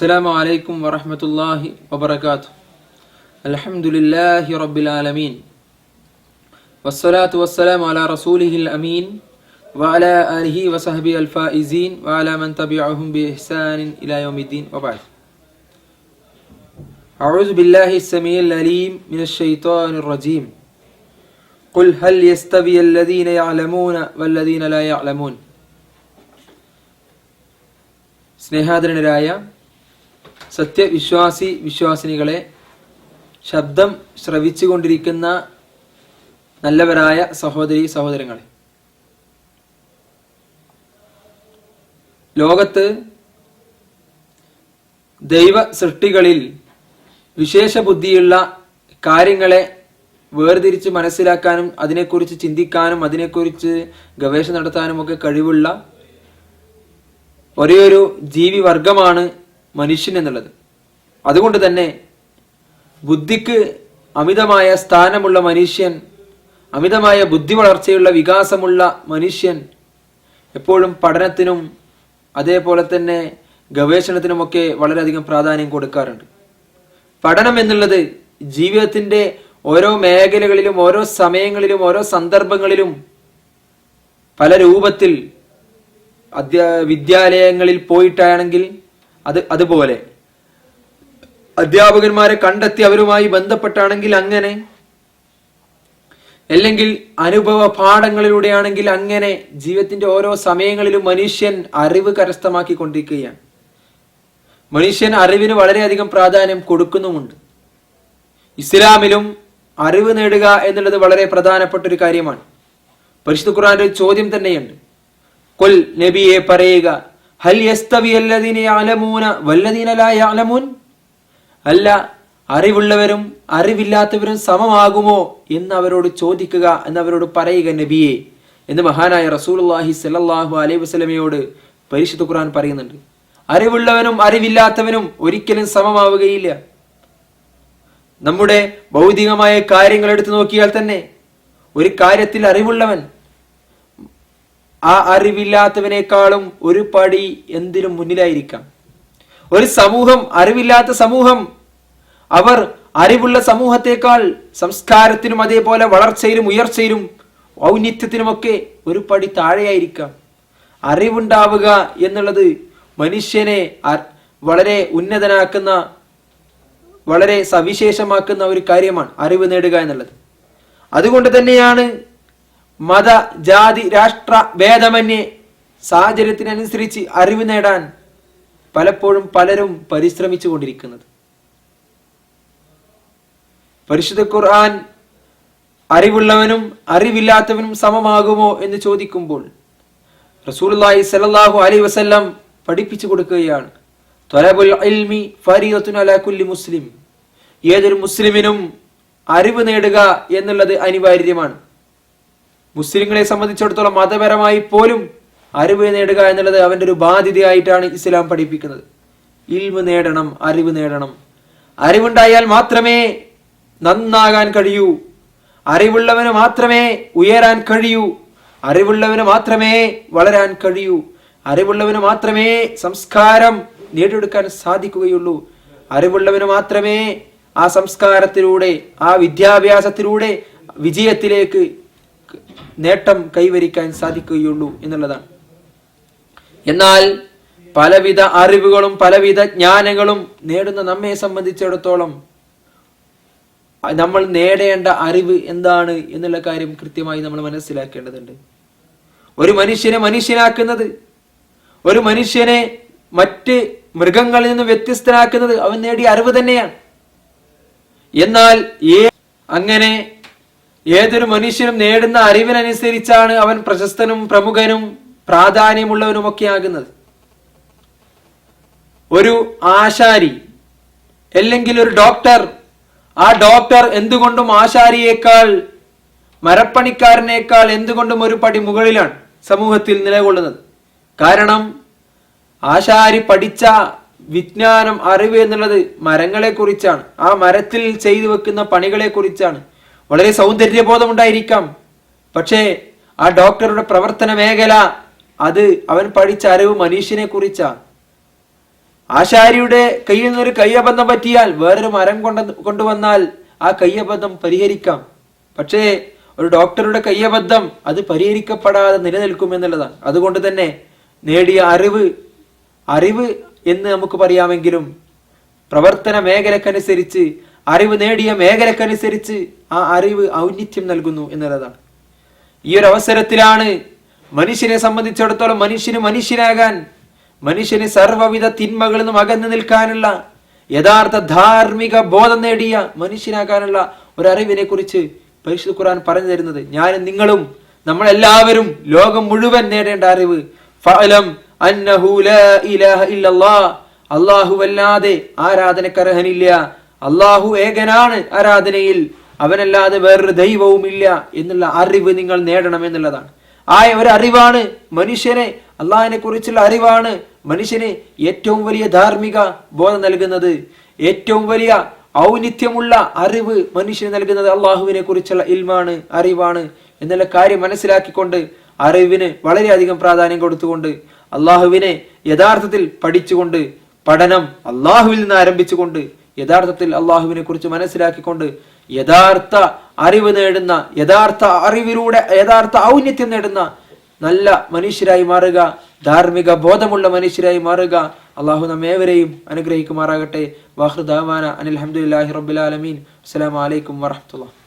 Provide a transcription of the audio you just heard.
السلام عليكم ورحمة الله وبركاته الحمد لله رب العالمين والصلاة والسلام على رسوله الأمين وعلى آله وصحبه الفائزين وعلى من تبعهم بإحسان إلى يوم الدين وبعد أعوذ بالله السميع العليم من الشيطان الرجيم قل هل يستوي الذين يعلمون والذين لا يعلمون സ്നേഹാദരനരായ സത്യവിശ്വാസി വിശ്വാസിനികളെ ശബ്ദം ശ്രവിച്ചുകൊണ്ടിരിക്കുന്ന നല്ലവരായ സഹോദരി സഹോദരങ്ങളെ. ലോകത്ത് ദൈവ സൃഷ്ടികളിൽ വിശേഷ ബുദ്ധിയുള്ള കാര്യങ്ങളെ വേർതിരിച്ച് മനസ്സിലാക്കാനും അതിനെക്കുറിച്ച് ചിന്തിക്കാനും അതിനെക്കുറിച്ച് ഗവേഷണം നടത്താനും ഒക്കെ കഴിവുള്ള ഒരേ ഒരു ജീവി വർഗമാണ് മനുഷ്യൻ എന്നുള്ളത്. അതുകൊണ്ട് തന്നെ ബുദ്ധിക്ക് അമിതമായ സ്ഥാനമുള്ള മനുഷ്യൻ അമിതമായ ബുദ്ധി വളർച്ചയുള്ള വികാസമുള്ള മനുഷ്യൻ എപ്പോഴും പഠനത്തിനും അതേപോലെ തന്നെ ഗവേഷണത്തിനുമൊക്കെ വളരെയധികം പ്രാധാന്യം കൊടുക്കാറുണ്ട്. പഠനം എന്നുള്ളത് ജീവിതത്തിന്റെ ഓരോ മേഖലകളിലും ഓരോ സമയങ്ങളിലും ഓരോ സന്ദർഭങ്ങളിലും പല രൂപത്തിൽ അധ്യാ വിദ്യാലയങ്ങളിൽ പോയിട്ടാണെങ്കിൽ അത് അതുപോലെ. അധ്യാപകന്മാരെ കണ്ടെത്തി അവരുമായി ബന്ധപ്പെട്ടാണെങ്കിൽ അങ്ങനെ. അല്ലെങ്കിൽ അനുഭവ പാഠങ്ങളിലൂടെയാണെങ്കിൽ അങ്ങനെ ജീവിതത്തിന്റെ ഓരോ സമയങ്ങളിലും മനുഷ്യൻ അറിവ് കരസ്ഥമാക്കിക്കൊണ്ടിരിക്കുകയാണ്. മനുഷ്യൻ അറിവിന് വളരെയധികം പ്രാധാന്യം കൊടുക്കുന്നുമുണ്ട്. ഇസ്ലാമിലും അറിവ് നേടുക എന്നുള്ളത് വളരെ പ്രധാനപ്പെട്ട ഒരു കാര്യമാണ്. പരിശുദ്ധ ഖുറാന്റെ ചോദ്യം തന്നെയുണ്ട്. കൊൽ നബിയെ പറയുക ഹൽ യസ്തവി വല്ലദീന ലാ അല്ല അറിവുള്ളവരും അറിവില്ലാത്തവരും സമമാകുമോ എന്ന് അവരോട് ചോദിക്കുക എന്ന് അവരോട് പറയുക നബിയെ എന്ന് മഹാനായ റസൂലുള്ളാഹി സ്വല്ലല്ലാഹു അലൈഹി വസ്ലമയോട് പരിശുദ്ധ ഖുർആൻ പറയുന്നുണ്ട്. അറിവുള്ളവനും അറിവില്ലാത്തവനും ഒരിക്കലും സമമാവുകയില്ല. നമ്മുടെ ഭൗതികമായ കാര്യങ്ങൾ എടുത്തു നോക്കിയാൽ തന്നെ ഒരു കാര്യത്തിൽ അറിവുള്ളവൻ ആ അറിവില്ലാത്തവനേക്കാളും ഒരു പടി എന്തിനും മുന്നിലായിരിക്കാം. ഒരു സമൂഹം അറിവില്ലാത്ത സമൂഹം. അവർ അറിവുള്ള സമൂഹത്തെക്കാൾ സംസ്കാരത്തിനും അതേപോലെ വളർച്ചയിലും ഉയർച്ചയിലും ഔന്നിത്യത്തിനുമൊക്കെ ഒരു പടി താഴെയായിരിക്കാം. അറിവുണ്ടാവുക എന്നുള്ളത് മനുഷ്യനെ വളരെ ഉന്നതനാക്കുന്ന വളരെ സവിശേഷമാക്കുന്ന ഒരു കാര്യമാണ് അറിവ് നേടുക എന്നുള്ളത്. അതുകൊണ്ട് തന്നെയാണ് മത ജാതി രാഷ്ട്ര ഭേദമന്യേ സാഹചര്യത്തിനനുസരിച്ച് അറിവ് നേടാൻ പലപ്പോഴും പലരും പരിശ്രമിച്ചു കൊണ്ടിരിക്കുന്നത് പരിശുദ്ധ ഖുർആൻ അറിവുള്ളവനും അറിവില്ലാത്തവനും സമമാകുമോ എന്ന് ചോദിക്കുമ്പോൾ റസൂലുള്ളാഹി സലാഹു അലൈഹി വസ്ല്ലാം പഠിപ്പിച്ചു കൊടുക്കുകയാണ്. അലാ കുല്ലി മുസ്ലിം. ഏതൊരു മുസ്ലിമിനും അറിവ് നേടുക എന്നുള്ളത് അനിവാര്യമാണ്. മുസ്ലിങ്ങളെ സംബന്ധിച്ചിടത്തോളം മതപരമായി പോലും അറിവ് നേടുക എന്നുള്ളത് അവന്റെ ഒരു ബാധ്യതയായിട്ടാണ് ഇസ്ലാം പഠിപ്പിക്കുന്നത്. ഇൽമ് നേടണം അറിവ് നേടണം. അറിവുണ്ടായാൽ മാത്രമേ നന്നാകാൻ കഴിയൂ. അറിവുള്ളവന് മാത്രമേ ഉയരാൻ കഴിയൂ. അറിവുള്ളവന് മാത്രമേ വളരാൻ കഴിയൂ. അറിവുള്ളവന് മാത്രമേ സംസ്കാരം നേടിയെടുക്കാൻ സാധിക്കുകയുള്ളൂ. അറിവുള്ളവന് മാത്രമേ ആ സംസ്കാരത്തിലൂടെ ആ വിദ്യാഭ്യാസത്തിലൂടെ വിജയത്തിലേക്ക് നേട്ടം കൈവരിക്കാൻ സാധിക്കുകയുള്ളൂ എന്നുള്ളതാണ്. എന്നാൽ പലവിധ അറിവുകളും പലവിധ ജ്ഞാനങ്ങളും നേടുന്ന നമ്മെ സംബന്ധിച്ചിടത്തോളം നമ്മൾ നേടേണ്ട അറിവ് എന്താണ് എന്നുള്ള കാര്യം കൃത്യമായി നമ്മൾ മനസ്സിലാക്കേണ്ടതുണ്ട്. ഒരു മനുഷ്യനെ മനുഷ്യനാക്കുന്നത് ഒരു മനുഷ്യനെ മറ്റ് മൃഗങ്ങളിൽ നിന്ന് വ്യത്യസ്തനാക്കുന്നത് അവൻ നേടിയ അറിവ് തന്നെയാണ്. എന്നാൽ ഏ അങ്ങനെ ഏതൊരു മനുഷ്യനും നേടുന്ന അറിവിനനുസരിച്ചാണ് അവൻ പ്രശസ്തനും പ്രമുഖനും പ്രാധാന്യമുള്ളവനുമൊക്കെ ആകുന്നത് ഒരു ആശാരി അല്ലെങ്കിൽ ഒരു ഡോക്ടർ ആ ഡോക്ടർ എന്തുകൊണ്ടും ആശാരിയേക്കാൾ മരപ്പണിക്കാരനേക്കാൾ എന്തുകൊണ്ടും ഒരു പടി മുകളിലാണ് സമൂഹത്തിൽ നിലകൊള്ളുന്നത്. കാരണം ആശാരി പഠിച്ച വിജ്ഞാനം അറിവ് എന്നുള്ളത് മരങ്ങളെ കുറിച്ചാണ് ആ മരത്തിൽ ചെയ്തു വെക്കുന്ന പണികളെ കുറിച്ചാണ് വളരെ സൗന്ദര്യബോധം ഉണ്ടായിരിക്കാം പക്ഷേ ആ ഡോക്ടറുടെ പ്രവർത്തന മേഖല അത് അവൻ പഠിച്ച അറിവ് മനുഷ്യനെ കുറിച്ച. ആശാരിയുടെ കയ്യിൽ നിന്നൊരു കയ്യബന്ധം പറ്റിയാൽ വേറൊരു മരം കൊണ്ട കൊണ്ടുവന്നാൽ ആ കയ്യബന്ധം പരിഹരിക്കാം. പക്ഷേ ഒരു ഡോക്ടറുടെ കയ്യബദ്ധം അത് പരിഹരിക്കപ്പെടാതെ നിലനിൽക്കും എന്നുള്ളതാണ്. അതുകൊണ്ട് തന്നെ നേടിയ അറിവ് അറിവ് എന്ന് നമുക്ക് പറയാമെങ്കിലും പ്രവർത്തന മേഖലക്കനുസരിച്ച് അറിവ് നേടിയ മേഖലക്കനുസരിച്ച് ആ അറിവ് ഔന്നിത്യം നൽകുന്നു എന്നുള്ളതാണ്. ഈ ഒരു അവസരത്തിലാണ് മനുഷ്യനെ സംബന്ധിച്ചിടത്തോളം മനുഷ്യന് മനുഷ്യനാകാൻ മനുഷ്യന് സർവവിധ തിന്മകളിൽ നിന്നും അകന്നു നിൽക്കാനുള്ള യഥാർത്ഥ ധാർമ്മിക ബോധം നേടിയ മനുഷ്യനാകാനുള്ള ഒരു അറിവിനെ കുറിച്ച് പരിശുദ്ധ ഖുർആൻ പറഞ്ഞു തരുന്നത് ഞാനും നിങ്ങളും നമ്മളെല്ലാവരും ലോകം മുഴുവൻ നേടേണ്ട അറിവ്. ഫഅലം അന്നഹു ലാ ഇലാഹ ഇല്ലല്ലാഹ് അല്ലാഹുവല്ലാതെ ആരാധനക്കർഹനില്ല. അള്ളാഹു ഏകനാണ് ആരാധനയിൽ. അവനല്ലാതെ വേറൊരു ദൈവവും ഇല്ല എന്നുള്ള അറിവ് നിങ്ങൾ നേടണം എന്നുള്ളതാണ്. ആ ഒരു അറിവാണ് മനുഷ്യനെ അള്ളാഹിനെ കുറിച്ചുള്ള അറിവാണ് മനുഷ്യന് ഏറ്റവും വലിയ ധാർമ്മിക ബോധം നൽകുന്നത്. ഏറ്റവും വലിയ ഔന്നിത്യമുള്ള അറിവ് മനുഷ്യന് നൽകുന്നത് അള്ളാഹുവിനെ കുറിച്ചുള്ള ഇൽമാണ് അറിവാണ് എന്നുള്ള കാര്യം മനസ്സിലാക്കിക്കൊണ്ട് അറിവിന് വളരെയധികം പ്രാധാന്യം കൊടുത്തുകൊണ്ട് അള്ളാഹുവിനെ യഥാർത്ഥത്തിൽ പഠിച്ചുകൊണ്ട് പഠനം അള്ളാഹുവിൽ നിന്ന് ആരംഭിച്ചുകൊണ്ട് യഥാർത്ഥത്തിൽ അള്ളാഹുവിനെ കുറിച്ച് മനസ്സിലാക്കിക്കൊണ്ട് യഥാർത്ഥ അറിവ് നേടുന്ന യഥാർത്ഥ അറിവിലൂടെ യഥാർത്ഥ ഔന്നിത്യം നേടുന്ന നല്ല മനുഷ്യരായി മാറുക ധാർമ്മിക ബോധമുള്ള മനുഷ്യരായി മാറുക. അള്ളാഹു നമ്മേവരെയും അനുഗ്രഹിക്കുമാറാകട്ടെ. വാഹൃദാമാന അനിൽ അഹമ്മദ് റബ്ബുലാലമീൻ അസ്സലാമു അലൈക്കും വറഹ്മത്തുള്ളാഹി